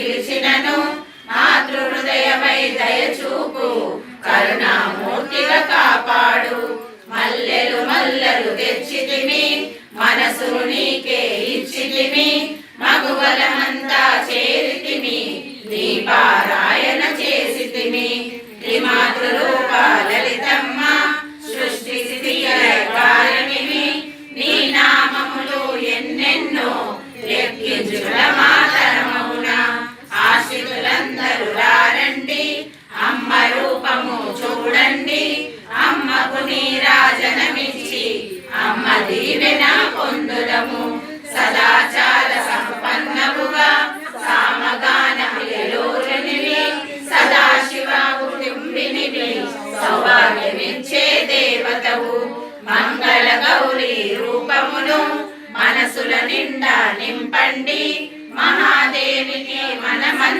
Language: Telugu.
పిలిచినను మాతృ హృదయమై దయచూపు. కరుణామూర్తిగా కాపాడు. మల్లెలు మల్లెలు తెచ్చితిమి. మనసు నీకే ఇచ్చితిమి. మగువలమంతా చేరితిమి. నీ పారాయణ చేసితిమి. త్రిమాతృరూప లలితమ్మ అందరూ రారండి అమ్మ రూపము చూడండి. అమ్మకు నీరాజనమిచ్చి అమ్మ దీవెన పొందులము సదాచార సంపన్నముగా సామగాన ప్రియలోచనివి సదాశివ కుటుంబినివి సౌభాగ్యమిచ్చే దేవతవు. మంగళ గౌరీ రూపమును మనసుల నిండా నింపండి. మహాదేవికి మనమంతా